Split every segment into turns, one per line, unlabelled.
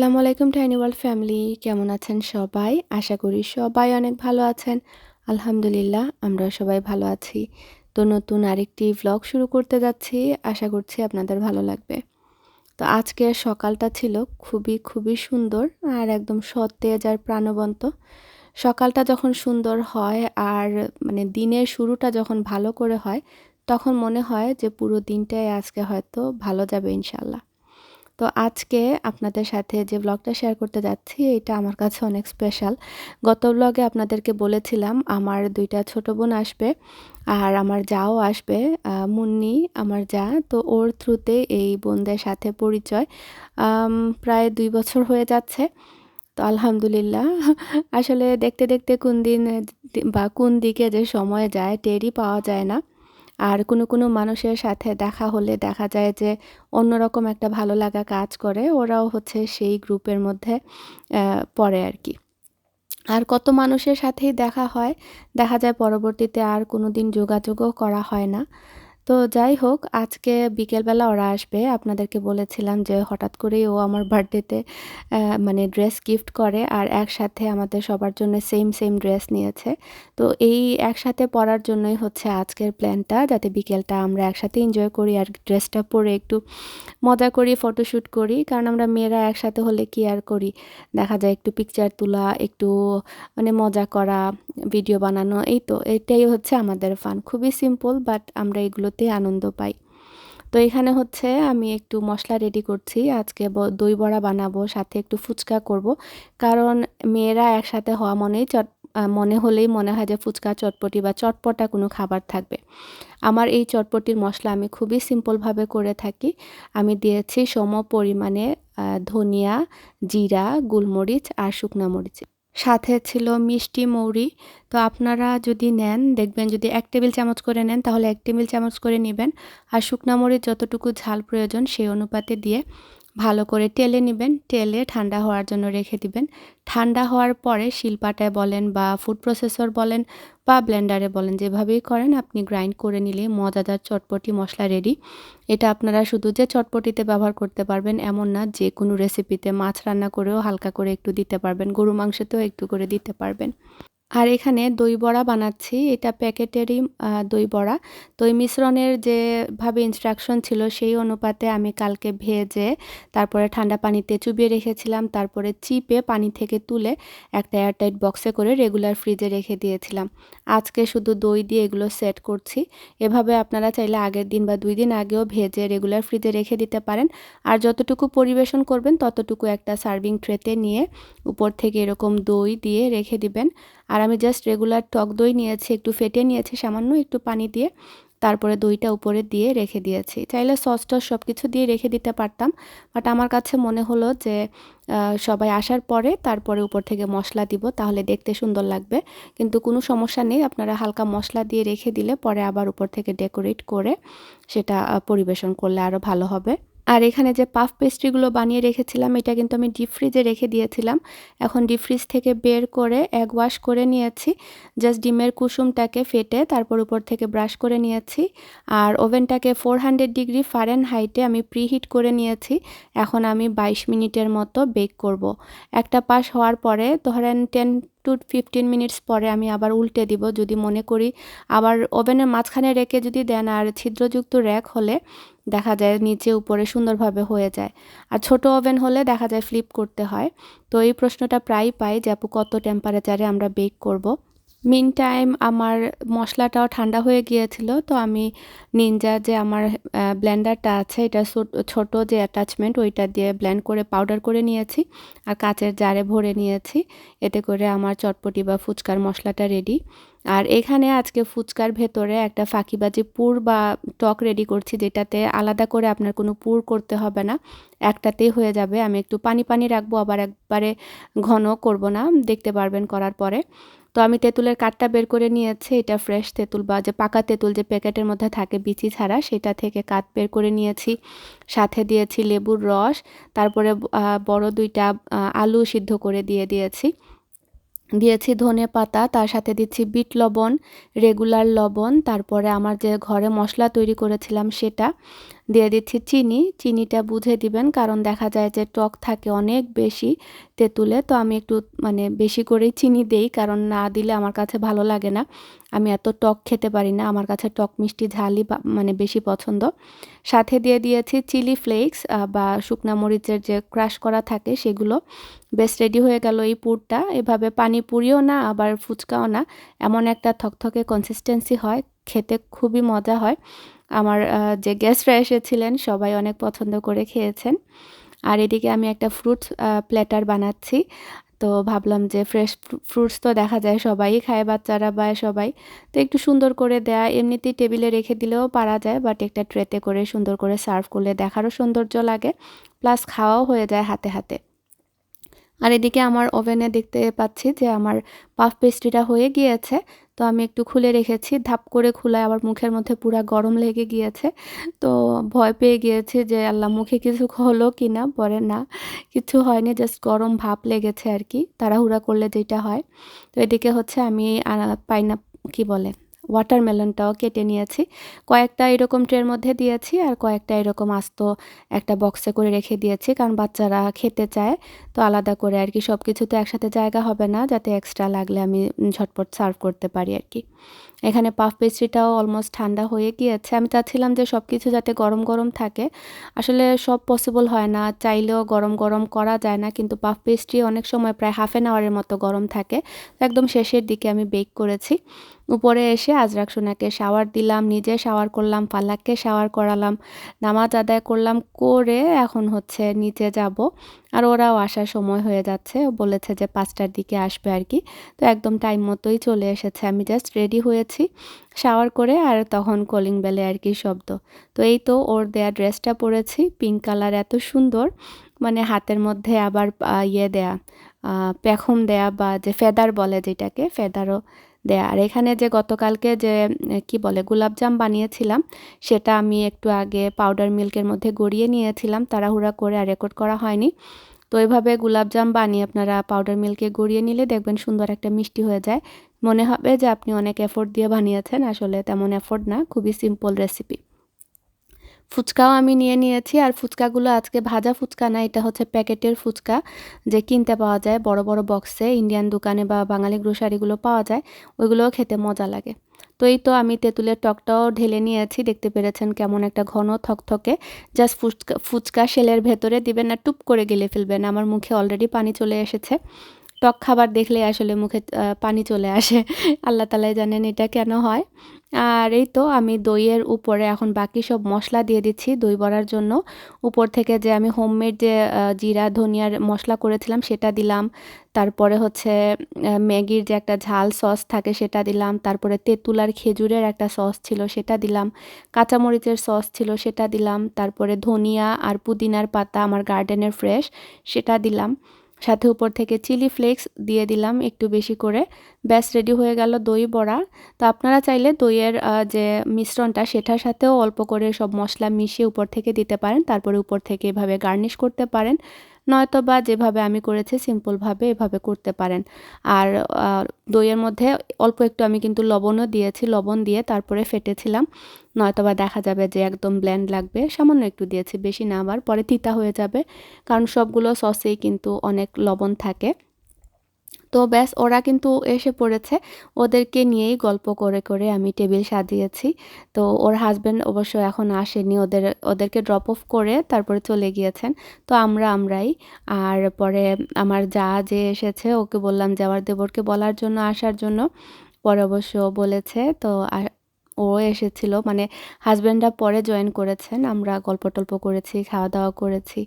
আসসালামু আলাইকুম tiny world family কেমন আছেন সবাই? আশা করি সবাই অনেক ভালো আছেন। আলহামদুলিল্লাহ আমরা সবাই ভালো আছি। তো নতুন আরেকটি ভ্লগ শুরু করতে যাচ্ছি। আশা করছি আপনাদের ভালো লাগবে। তো আজকে সকালটা ছিল খুবই খুবই সুন্দর আর একদম সতেজ আর প্রাণবন্ত। সকালটা যখন সুন্দর হয় আর মানে দিনের শুরুটা যখন ভালো করে হয়, তখন মনে হয় যে পুরো দিনটাই আজকে হয়তো ভালো যাবে ইনশাল্লাহ তো আজকে আপনাদের সাথে যে ব্লগটা শেয়ার করতে যাচ্ছি, এটা আমার কাছে অনেক স্পেশাল গত ব্লগে আপনাদেরকে বলেছিলাম, আমার দুইটা ছোট বোন আসবে আর আমার যাও আসবে মুন্নি আমার যা। তো ওর থ্রুতে এই বোনদের সাথে পরিচয় প্রায় দুই বছর হয়ে যাচ্ছে। তো আলহামদুলিল্লাহ। আসলে দেখতে দেখতে কোন দিন বা কোন দিকে যে সময় যায়, টেরই পাওয়া যায় না। আর কোনো কোনো মানুষের সাথে দেখা হলে দেখা যায় যে অন্যরকম একটা ভালো লাগা কাজ করে, ওরাও হচ্ছে সেই গ্রুপের মধ্যে পড়ে আর কি। আর কত মানুষের সাথেই দেখা হয়, দেখা যায় পরবর্তীতে আর কোনো দিন যোগাযোগও করা হয় না। তো যাই হোক, আজকে বিকেলবেলা ওরা আসবে। আপনাদেরকে বলেছিলাম যে হঠাৎ করেই ও আমার বার্থডেতে মানে ড্রেস গিফট করে আর একসাথে আমাদের সবার জন্য সেম সেম ড্রেস নিয়েছে। তো এই একসাথে পরার জন্যই হচ্ছে আজকের প্ল্যানটা, যাতে বিকেলটা আমরা একসাথে এনজয় করি আর ড্রেসটা পরে একটু মজা করি ফটোশ্যুট করি। কারণ আমরা মেয়েরা একসাথে হলে কি আর করি? দেখা যায় একটু পিকচার তোলা, একটু মানে মজা করা ভিডিও বানানো, এই তো। এটাই হচ্ছে আমাদের ফান খুবই সিম্পল বাট আমরা এগুলোতে আনন্দ পাই। তো এখানে হচ্ছে আমি একটু মশলা রেডি করছি। আজকে দই বড়া বানাবো, সাথে একটু ফুচকা করব। কারণ মেয়েরা একসাথে হওয়া মনেই চট মনে হলেই মনে হয় যে ফুচকা, চটপটি বা চটপটা কোনো খাবার থাকবে। আমার এই চটপটির মশলা আমি খুবই সিম্পলভাবে করে থাকি। আমি দিয়েছি সম পরিমাণে ধনিয়া, জিরা, গোলমরিচ আর শুকনা মরিচ। সাথে ছিল মিষ্টি মৌরি। তো আপনারা যদি নেন, দেখবেন যদি এক টেবিল চামচ করে নেন, তাহলে এক টেবিল চামচ করে নেবেন। আর শুকনা মরিচ যতটুকু ঝাল প্রয়োজন, সেই অনুপাতে দিয়ে ভালো করে টেলে নেবেন, টেলে ঠান্ডা হওয়ার জন্য রেখে দিবেন। ঠান্ডা হওয়ার পরে শিলপাটায় বলেন বা ফুড প্রসেসর বলেন বা ব্লেন্ডারে বলেন, যেভাবেই করেন আপনি গ্রাইন্ড করে নিলে মজাদার চটপটি মশলা রেডি এটা আপনারা শুধু যে চটপটিতে ব্যবহার করতে পারবেন এমন না যে কোনো রেসিপিতে মাছ রান্না করেও হালকা করে একটু দিতে পারবেন গরু মাংসতেও একটু করে দিতে পারবেন। আর এখানে দই বড়া বানাচ্ছি। এটা প্যাকেটেরই দই বড়া। দই মিশ্রণের যেভাবে ইনস্ট্রাকশন ছিল সেই অনুপাতে আমি কালকে ভেজে, তারপরে ঠান্ডা পানিতে চুবিয়ে রেখেছিলাম, তারপরে চিপে পানি থেকে তুলে একটা এয়ারটাইট বক্সে করে রেগুলার ফ্রিজে রেখে দিয়েছিলাম। আজকে শুধু দই দিয়ে এগুলো সেট করছি। এভাবে আপনারা চাইলে আগের দিন বা দুই দিন আগেও ভেজে রেগুলার ফ্রিজে রেখে দিতে পারেন। আর যতটুকু পরিবেশন করবেন, ততটুকু একটা সার্ভিং ট্রেতে নিয়ে উপর থেকে এরকম দই দিয়ে রেখে দিবেন। আর আমি জাস্ট রেগুলার টক দই নিয়েছি, একটু ফেটে নিয়েছি, সামান্য একটু পানি দিয়ে। তারপরে দইটা উপরে দিয়ে রেখে দিয়েছি। চাইলে সস টস সব কিছু দিয়ে রেখে দিতে পারতাম বাট আমার কাছে মনে হলো যে সবাই আসার পরে তারপরে উপর থেকে মশলা দিব, তাহলে দেখতে সুন্দর লাগবে। কিন্তু কোনো সমস্যা নেই, আপনারা হালকা মশলা দিয়ে রেখে দিলে পরে আবার উপর থেকে ডেকোরেট করে সেটা পরিবেশন করলে আরও ভালো হবে। আর এখানে যে পাফ পেস্ট্রিগুলো বানিয়ে রেখেছিলাম, এটা কিন্তু আমি ডিপ ফ্রিজে রেখে দিয়েছিলাম। এখন ডিপ ফ্রিজ থেকে বের করে এক ওয়াশ করে নিয়েছি। জাস্ট ডিমের কুসুমটাকে ফেটে তারপর উপর থেকে ব্রাশ করে নিয়েছি। আর ওভেনটাকে ফোর হান্ড্রেড ডিগ্রি ফারেন হাইটে আমি প্রিহিট করে নিয়েছি। এখন আমি বাইশ মিনিটের মতো বেক করব। একটা পাশ হওয়ার পরে ধরেন টেন টু ফিফটিন মিনিটস পরে আমি আবার উল্টে দিব, যদি মনে করি। আবার ওভেনের মাঝখানে রেখে যদি দেন, আর ছিদ্রযুক্ত র্যাক হলে দেখা যায় নিচে উপরে সুন্দরভাবে হয়ে যায়। আর ছোট ওভেন হলে দেখা যায় ফ্লিপ করতে হয়। তো এই প্রশ্নটা প্রায়ই পাই যে আপু কত টেম্পারেচারে আমরা বেক করব। মিন টাইম আমার মশলাটাও ঠান্ডা হয়ে গিয়েছিল, তো আমি নিনজা যে আমার ব্লেন্ডারটা আছে, এটা ছোট যে অ্যাটাচমেন্ট ওইটা দিয়ে ব্লেন্ড করে পাউডার করে নিয়েছি আর কাচের জারে ভরে নিয়েছি। এতে করে আমার চটপটি বা ফুচকার মশলাটা রেডি আর এখানে আজকে ফুচকার ভেতরে একটা ফাঁকিবাজি পুর বা টক রেডি করছি, যেটাতে আলাদা করে আপনার কোনো পুর করতে হবে না। একটাতেই হয়ে যাবে। আমি একটু পানি পানি রাখব, আবার একবারে ঘন করব না। দেখতে পারবেন করার পরে। তো আমি তেঁতুলের কাঠটা বের করে নিয়েছি, এটা ফ্রেশ তেঁতুল বা যে পাকা তেঁতুল যে প্যাকেটের মধ্যে থাকে বিচি ছাড়া, সেটা থেকে কাঠ বের করে নিয়েছি। সাথে দিয়েছি লেবুর রস, তারপরে বড় দুইটা আলু সিদ্ধ করে দিয়ে দিয়েছি। দিয়েছি ধনে পাতা, তার সাথে দিচ্ছি বিট লবণ, রেগুলার লবণ, তারপরে আমার যে ঘরে মশলা তৈরি করেছিলাম সেটা। দিয়ে দিচ্ছি চিনি। চিনিটা বুঝে দিবেন, কারণ দেখা যায় যে টক থাকে অনেক বেশি তেঁতুলে। তো আমি একটু মানে বেশি করেই চিনি দেই, কারণ না দিলে আমার কাছে ভালো লাগে না। আমি এত টক খেতে পারি না, আমার কাছে টক মিষ্টি ঝালই মানে বেশি পছন্দ। সাথে দিয়ে দিয়েছি চিলি ফ্লেক্স বা শুকনা মরিচের যে ক্রাশ করা থাকে সেগুলো। বেশ রেডি হয়ে গেল এই পুরটা। এভাবে পানি পুরিও না, আবার ফুচকাও না। এমন একটা থকথকে কনসিস্টেন্সি হয়, খেতে খুবই মজা হয়। আমার যে গেস্টরা এসেছিলেন সবাই অনেক পছন্দ করে খেয়েছেন। আর এদিকে আমি একটা ফ্রুট প্ল্যাটার বানাচ্ছি। তো ভাবলাম যে ফ্রেশ ফ্রুটস তো দেখা যায় সবাই খায়, বাচ্চারা বা সবাই। তো একটু সুন্দর করে দেয়া, এমনিতেই টেবিলে রেখে দিলেও পারা যায় বাট একটা ট্রেতে করে সুন্দর করে সার্ভ করলে দেখারও সৌন্দর্য লাগে। প্লাস খাওয়াও হয়ে যায় হাতে হাতে। আর এদিকে আমার ওভেনে দেখতে পাচ্ছি যে আমার পাফ পেস্ট্রিটা হয়ে গিয়েছে। তো আমি একটু খুলে রেখেছি, ধাপ করে খুলে আবার মুখের মধ্যে পুরা গরম লেগে গিয়েছে। তো ভয় পেয়ে গিয়েছে যে আল্লাহ মুখে কিছু হলো কি না পরে না। কিছু হয়নি জাস্ট গরম ভাপ লেগেছে আর কি, তাড়াহুড়া করলে যেটা হয়। তো এদিকে হচ্ছে আমি পাইনা কি বলে? ওয়াটারমেলনটাও কেটে নিয়েছি। কয়েকটা এরকম ট্রের মধ্যে দিয়েছি আর কয়েকটা এরকম আস্ত একটা বক্সে করে রেখে দিয়েছি কারণ বাচ্চারা খেতে চায়। তো আলাদা করে আর কি সব কিছু তো একসাথে জায়গা হবে না, যাতে এক্সট্রা লাগলে আমি ঝটপট সার্ভ করতে পারি আর কি। এখানে পাফ পেস্ট্রিটাও অলমোস্ট ঠান্ডা হয়ে গিয়েছে। আমি চাচ্ছিলাম যে সব কিছু যাতে গরম গরম থাকে। আসলে সব পসিবল হয় না। চাইলেও গরম গরম করা যায় না, কিন্তু পাফ পেস্ট্রি অনেক সময় প্রায় হাফ অ্যান আওয়ারের মতো গরম থাকে। একদম শেষের দিকে আমি বেক করেছি। উপরে এসে আজরাক সোনাকে শাওয়ার দিলাম, নিজে শাওয়ার করলাম, ফালাককে শাওয়ার করালাম, নামাজ আদায় করলাম, করে এখন হচ্ছে নিচে যাব। আর ওরাও আসার সময় হয়ে যাচ্ছে। বলেছে যে পাঁচটার দিকে আসবে আর কি। তো একদম টাইম মতোই চলে এসেছে। আমি জাস্ট রেডি হয়েছি শাওয়ার করে আর তখন কলিং বেলে আর কি শব্দ। তো এই তো ওর দেয়া ড্রেসটা পরেছি। পিঙ্ক কালার এত সুন্দর। মানে হাতের মধ্যে আবার ইয়ে দেয়া পেখম দেয়া বা যে ফেদার বলে যেটাকে ফেদারও দেয়া আর এখানে যে গতকালকে যে কি বলে গোলাপজাম বানিয়েছিলাম, সেটা আমি একটু আগে পাউডার মিল্কের মধ্যে গড়িয়ে নিয়েছিলাম, তাড়াহুড়া করে আর রেকর্ড করা হয়নি। তো এইভাবে গোলাপজাম বানিয়ে আপনারা পাউডার মিল্কে গড়িয়ে নিলে দেখবেন সুন্দর একটা মিষ্টি হয়ে যায়। মনে হবে যে আপনি অনেক এফোর্ট দিয়ে বানিয়েছেন, আসলে তেমন এফোর্ট না, খুবই সিম্পল রেসিপি ফুচকাও আমি নিয়ে নিয়েছি। আর ফুচকাগুলো আজকে ভাজা ফুচকা না, এটা হচ্ছে প্যাকেটের ফুচকা যে কিনতে পাওয়া যায় বড় বড় বক্সে, ইন্ডিয়ান দোকানে বা বাঙালি গ্রোসারিগুলো পাওয়া যায়, ওইগুলোও খেতে মজা লাগে। তো এই তো আমি তেঁতুলের টকটাও ঢেলে নিয়েছি, দেখতে পেরেছেন কেমন একটা ঘন থকথকে। জাস্ট ফুচকা ফুচকা শেলের ভেতরে দিবেন না, টুপ করে গেলে ফেলবেন, আমার মুখে অলরেডি পানি চলে এসেছে। টক খাবার দেখলে আসলে মুখে পানি চলে আসে। আল্লাহ তালাই জানেন এটা কেন হয়। আর এই তো আমি দইয়ের উপরে এখন বাকি সব মশলা দিয়ে দিচ্ছি দই বড়ার জন্য। উপর থেকে যে আমি হোমমেড যে জিরা, ধনিয়ার মশলা করেছিলাম সেটা দিলাম। তারপরে হচ্ছে ম্যাগির যে একটা ঝাল সস থাকে সেটা দিলাম। তারপরে তেঁতুল আর খেজুরের একটা সস ছিল সেটা দিলাম। কাঁচামরিচের সস ছিল সেটা দিলাম। তারপরে ধনিয়া আর পুদিনার পাতা আমার গার্ডেনের ফ্রেশ সেটা দিলাম। সাথে উপর থেকে চিলি ফ্লেক্স দিয়ে দিলাম একটু বেশি করে। ব্যাস রেডি হয়ে গেল দই বড়া। তো আপনারা চাইলে দইয়ের যে মিশ্রণটা সেটার সাথেও অল্প করে সব মশলা মিশিয়ে উপর থেকে দিতে পারেন। তারপরে উপর থেকে এভাবে গার্নিশ করতে পারেন। নয়তো বা যেভাবে আমি করেছি সিম্পলভাবে এভাবে করতে পারেন। আর দইয়ের মধ্যে অল্প একটু আমি কিন্তু লবণও দিয়েছি, লবণ দিয়ে তারপরে ফেটেছিলাম। নয়তো বা দেখা যাবে যে একদম ব্ল্যান্ড লাগবে, সামান্য একটু দিয়েছি, বেশি না আবার, পরে তিতা হয়ে যাবে। কারণ সবগুলো সসেই কিন্তু অনেক লবণ থাকে। তো ব্যাস, ওরা কিন্তু এসে পড়েছে। ওদেরকে নিয়েই গল্প করে করে আমি টেবিল সাজিয়েছি। তো ওর হাজব্যান্ড অবশ্য এখন আসেনি। ওদের, ওদেরকে ড্রপ অফ করে তারপরে চলে গিয়েছেন। তো আমরা আমরাই। আর পরে আমার যা, যে এসেছে, ওকে বললাম যে, আমার দেবরকে বলার জন্য, আসার জন্য। পরে অবশ্য বলেছে, তো ও এসেছিল। মানে হাজব্যান্ডরা পরে জয়েন করেছেন। আমরা গল্প টল্প করেছি খাওয়া দাওয়া করেছি।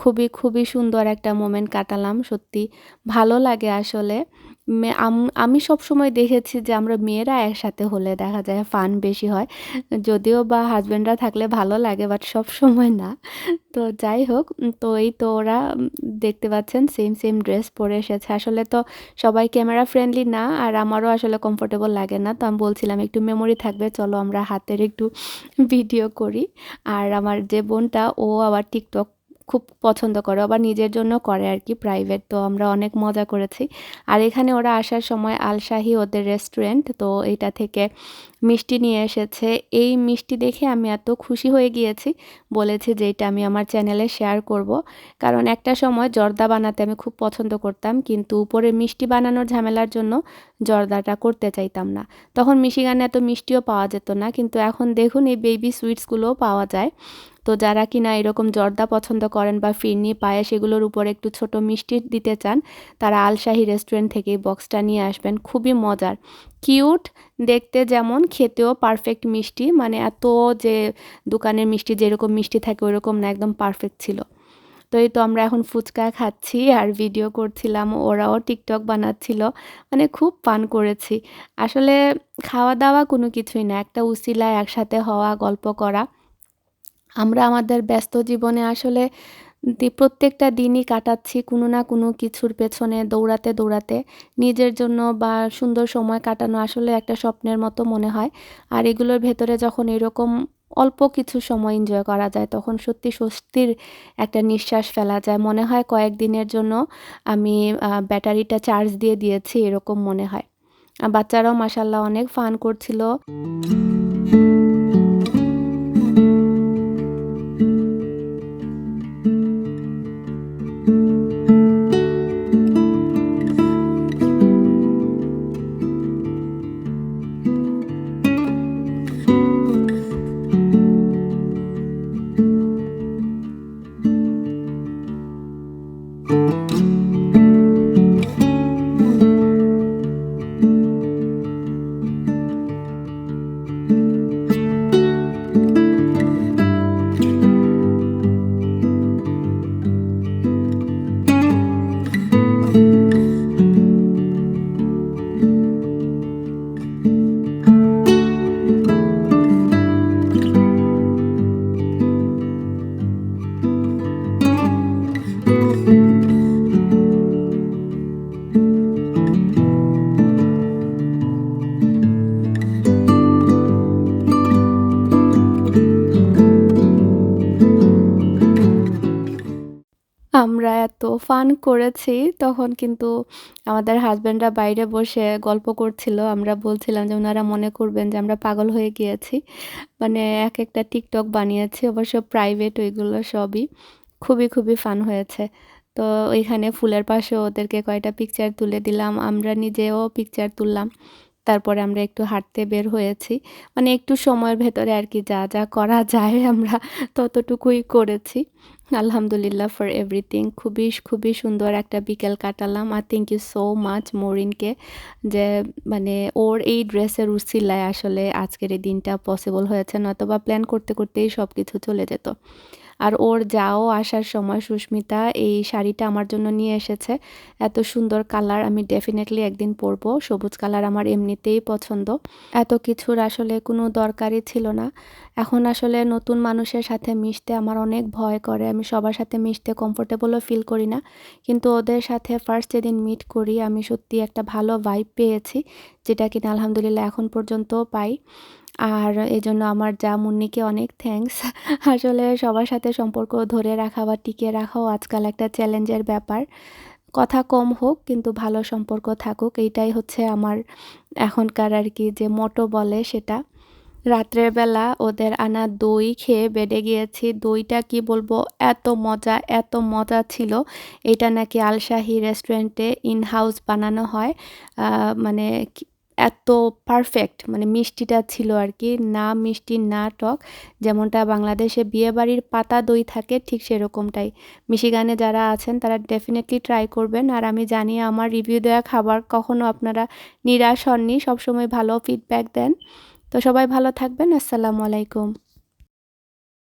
খুবই খুবই সুন্দর একটা মোমেন্ট কাটালাম, সত্যি ভালো লাগে আসলে। আমি সব সময় দেখেছি যে আমরা মেয়েরা একসাথে হলে দেখা যায় ফান বেশি হয়। যদিও বা হাজব্যান্ডরা থাকলে ভালো লাগে বাট সব সময় না। তো যাই হোক তো এই তো ওরা দেখতে পাচ্ছেন সেম সেম ড্রেস পরে এসেছে। আসলে তো সবাই ক্যামেরা ফ্রেন্ডলি না, আর আমারও আসলে কমফোর্টেবল লাগে না। তো আমি বলছিলাম, একটু মেমোরি থাকবে, চলো আমরা হাতের একটু ভিডিও করি। আর আমার যে বোনটা, ও আবার টিকটক খুব পছন্দ করে, আবার নিজের জন্য করে আর কি প্রাইভেট তো আমরা অনেক মজা করেছি। আর এখানে ওরা আসার সময় আলশাহি ওদের রেস্টুরেন্ট তো এটা থেকে মিষ্টি নিয়ে এসেছে। এই মিষ্টি দেখে আমি এত খুশি হয়ে গিয়েছি, বলেছি যে এটা আমি আমার চ্যানেলে শেয়ার করব। কারণ একটা সময় জর্দা বানাতে আমি খুব পছন্দ করতাম, কিন্তু উপরে মিষ্টি বানানোর ঝামেলার জন্য জর্দাটা করতে চাইতাম না। তখন মিশিগানে এত মিষ্টিও পাওয়া যেত না, কিন্তু এখন দেখুন এই বেবি সুইটসগুলোও পাওয়া যায়। তো যারা কিনা এরকম জর্দা পছন্দ করেন বা ফিরনি পায়েস সেগুলোর উপরে একটু ছোট মিষ্টি দিতে চান, তারা আলশাহি রেস্টুরেন্ট থেকে বক্সটা নিয়ে আসবেন। খুবই মজার। কিউট, দেখতে যেমন, খেতেও পারফেক্ট মিষ্টি। মানে এত যে দোকানের মিষ্টি, যেরকম মিষ্টি থাকে ওরকম না, একদম পারফেক্ট ছিল। তো এই তো আমরা এখন ফুচকা খাচ্ছি আর ভিডিও করছিলাম, ওরাও টিকটক বানাচ্ছিল। মানে খুব পান করেছি। আসলে খাওয়া দাওয়া কোনো কিছুই না, একটা উসিলায় একসাথে হওয়া, গল্প করা। আমরা আমাদের ব্যস্ত জীবনে আসলে প্রত্যেকটা দিনই কাটাচ্ছি কোনো না কোনো কিছুর পেছনে দৌড়াতে দৌড়াতে। নিজের জন্য বা সুন্দর সময় কাটানো আসলে একটা স্বপ্নের মতো মনে হয়। আর এগুলোর ভেতরে যখন এরকম অল্প কিছু সময় এনজয় করা যায়, তখন সত্যি স্বস্তির একটা নিঃশ্বাস ফেলা যায়। মনে হয় কয়েকদিনের জন্য আমি ব্যাটারিটা চার্জ দিয়ে দিয়েছি, এরকম মনে হয়। বাচ্চারাও মাসাল্লাহ অনেক ফান করছিল। ফান করেছি, তখন কিন্তু আমাদের হাজব্যান্ডরা বাইরে বসে গল্প করছিল। আমরা বলছিলাম যে ওনারা মনে করবেন যে আমরা পাগল হয়ে গিয়েছি। মানে এক একটা টিকটক বানিয়েছি, অবশ্য প্রাইভেট ওইগুলো সবই। খুবই খুবই ফান হয়েছে। তো ওইখানে ফুলের পাশে ওদেরকে কয়টা পিকচার তুলে দিলাম। আমরা নিজেও পিকচার তুললাম। তারপরে আমরা একটু হাঁটতে বের হয়েছি। মানে একটু সময়ের ভেতরে আর কি যা যা করা যায় আমরা ততটুকুই করেছি। আলহামদুলিল্লাহ ফর এভরিথিং খুবই খুবই সুন্দর একটা বিকেল কাটালাম। আর থ্যাংক ইউ সো মাচ মরিনকে যে মানে ওর এই ড্রেসের উচিল্লায় আসলে আজকের এই দিনটা পসিবল হয়েছে। নয়তোবা প্ল্যান করতে, করতেই সব কিছু চলে যেত। আর ওর যাও আসার সময় সুস্মিতা এই শাড়িটা আমার জন্য নিয়ে এসেছে। এত সুন্দর কালার আমি ডেফিনেটলি একদিন পরবো। সবুজ কালার আমার এমনিতেই পছন্দ। এত কিছুর আসলে কোনো দরকারই ছিল না। এখন আসলে নতুন মানুষের সাথে মিশতে আমার অনেক ভয় করে। আমি সবার সাথে মিশতে কমফোর্টেবলও ফিল করি না। কিন্তু ওদের সাথে ফার্স্ট যেদিন মিট করি, আমি সত্যি একটা ভালো ভাইব পেয়েছি, যেটা কিনা আলহামদুলিল্লাহ এখন পর্যন্ত পাই। আর এই জন্য আমার যা মুন্নিকে অনেক থ্যাংকস আসলে সবার সাথে সম্পর্ক ধরে রাখা বা টিকিয়ে রাখাও আজকাল একটা চ্যালেঞ্জের ব্যাপার। কথা কম হোক, কিন্তু ভালো সম্পর্ক থাকুক, এইটাই হচ্ছে আমার এখনকার আর কি যে মোটো বলে সেটা। রাত্রের বেলা ওদের আনা দই খেয়ে বেডে গিয়েছি, দইটা কি বলব, এত মজা এত মজা ছিল। এটা নাকি আলশাহি রেস্টুরেন্টে ইন হাউস বানানো হয়। মানে এত পারফেক্ট মানে মিষ্টিটা ছিল আর কি না মিষ্টি, না টক, যেমনটা বাংলাদেশে বিয়েবাড়ির পাতা দই থাকে ঠিক সেরকমটাই। মিশিগানে যারা আছেন তারা ডেফিনেটলি ট্রাই করবেন, আর আমি জানি আমার রিভিউ দেওয়া খাবার কখনও আপনারা নিরাশ হননি, সবসময় ভালো ফিডব্যাক দেন। তো সবাই ভালো থাকবেন, আসসালামু আলাইকুম।